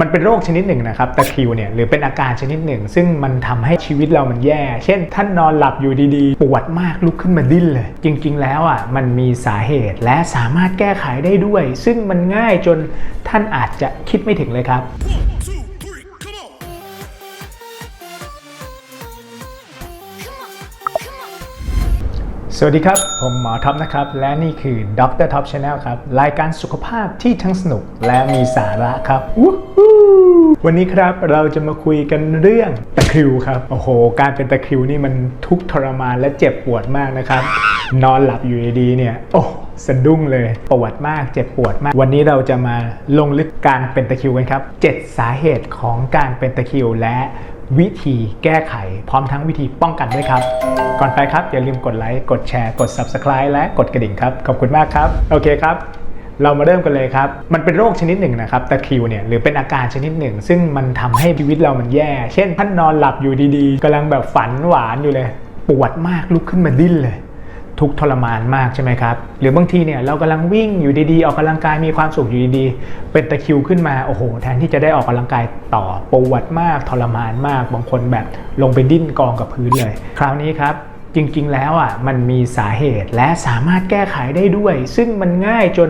มันเป็นโรคชนิดหนึ่งนะครับตะคริวเนี่ยหรือเป็นอาการชนิดหนึ่ง ซึ่งมันทำให้ชีวิตเรามันแย่ เช่น ท่านนอนหลับอยู่ดีๆ ปวดมากลุกขึ้นมาดิ้นเลย จริงๆ แล้วอะมันมีสาเหตุและสามารถแก้ไขได้ด้วย ซึ่งมันง่ายจนท่านอาจจะคิดไม่ถึงเลยครับ สวัสดีครับ ผมหมอท็อปนะครับ และนี่คือดรท็อปชาแนลครับ รายการสุขภาพที่ทั้งสนุกและมีสาระครับ วันนี้ครับเราจะมาคุยกันเรื่องตะคริวครับ โอ้โห การเป็นตะคริวนี่มันทุกทรมานและเจ็บปวดมากนะครับ นอนหลับอยู่ดีเนี่ย โอ้สะดุ้งเลยปวดมากเจ็บปวดมาก วันนี้เราจะมาลงลึกการเป็นตะคริวกันครับ 7 สาเหตุของการเป็นตะคริวและ วิธีแก้ไข พร้อมทั้งวิธีป้องกันด้วยครับ ก่อนไปครับ อย่าลืมกดไลค์กดแชร์กด Subscribe และกดกระดิ่งครับ ขอบคุณมากครับ โอเคครับเรามาเริ่มกันเลยครับ มันเป็นโรคชนิดหนึ่งนะครับ ตะคริวเนี่ย หรือเป็นอาการชนิดหนึ่ง ซึ่งมันทำให้ชีวิตเรามันแย่ เช่นท่านนอนหลับอยู่ดีๆกำลังแบบฝันหวานอยู่เลย ปวดมากลุกขึ้นมาดิ้นเลย ทุกทรมานมากใช่ไหมครับ หรือบางทีเนี่ยเรากำลังวิ่งอยู่ดีๆ ออกกำลังกายมีความสุขอยู่ดีๆ เป็นตะคิวขึ้นมาโอ้โห แทนที่จะได้ออกกำลังกายต่อปวดมากทรมานมาก บางคนแบบลงไปดิ้นกองกับพื้นเลย คราวนี้ครับจริงๆ แล้วอะมันมีสาเหตุและสามารถแก้ไขได้ด้วย ซึ่งมันง่ายจน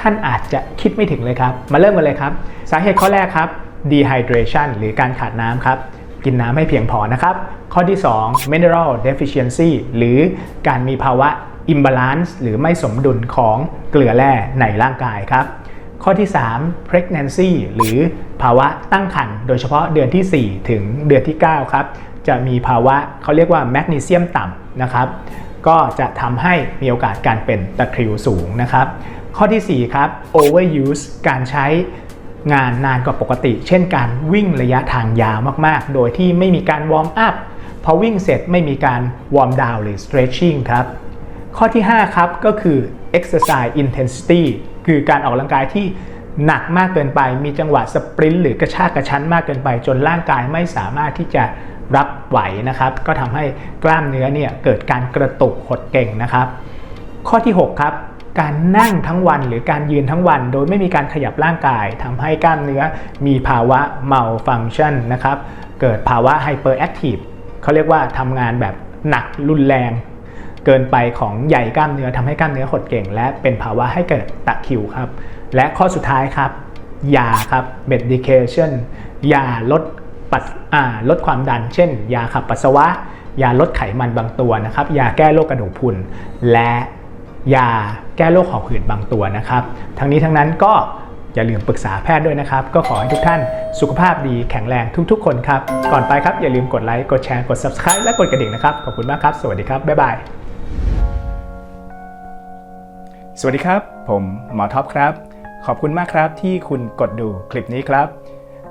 ท่านอาจจะคิดไม่ถึงเลยครับ มาเริ่มกันเลยครับ สาเหตุข้อแรกครับ dehydration หรือการขาดน้ำครับ กินน้ำให้เพียงพอนะครับ ข้อที่ 2 mineral deficiency หรือการมีภาวะ imbalance หรือไม่สมดุลของเกลือแร่ในร่างกายครับ ข้อที่ 3 pregnancy หรือภาวะตั้งครรภ์โดยเฉพาะเดือนที่ 4 ถึงเดือนที่ 9 ครับ จะมีภาวะเขาเรียกว่าแมกนีเซียมต่ำนะครับก็จะทำให้มีโอกาสการเป็นตะคริวสูงนะครับ ข้อทีสี่4 ครับ overuse การใช้ งานนานกว่าปกติ เช่นการวิ่งระยะทางยาวมากๆ โดยที่ไม่มีการวอร์มอัพพอวิ่งเสร็จไม่มีการวอร์มดาวหรือ stretching ครับ ข้อที่ 5 ครับก็คือ exercise intensity คือการออกกำลังกายที่หนักมากเกินไป มีจังหวะสปรินต์หรือกระชากกระชั้นมากเกินไป จนร่างกายไม่สามารถที่จะรับไหวนะครับ ก็ทำให้กล้ามเนื้อเนี่ยเกิดการกระตุกหดเก่งนะครับ ข้อที่ 6 ครับ การนั่งทั้งวันหรือการยืนทั้งวัน โดยไม่มีการขยับร่างกายทำให้กล้ามเนื้อมีภาวะ malfunction นะครับ เกิดภาวะ hyperactive เขาเรียกว่าทำงานแบบหนักรุนแรง เกินไปของใหญ่กล้ามเนื้อทำให้กล้ามเนื้อหดเก่ง และเป็นภาวะให้เกิดตะคิวครับ และข้อสุดท้ายครับยาครับ medication ยาลดปัสลดความดัน เช่น ยาขับปัสสาวะ ยาลดไขมันบางตัวนะครับ ยาแก้โรคกระดูกพรุน และ ยาแก้โรคหอบหืดบางตัวนะครับ ทั้งนี้ทั้งนั้นก็อย่าลืมปรึกษาแพทย์ด้วยนะครับ ก็ขอให้ทุกท่านสุขภาพดีแข็งแรงทุกๆ คนครับ ก่อนไปครับอย่าลืมกดไลค์กดแชร์กด subscribe และกดกระดิ่งนะครับ ขอบคุณมากครับ สวัสดีครับ บ๊ายบาย สวัสดีครับ ผมหมอท็อปครับ ขอบคุณมากครับที่คุณกดดูคลิปนี้ครับ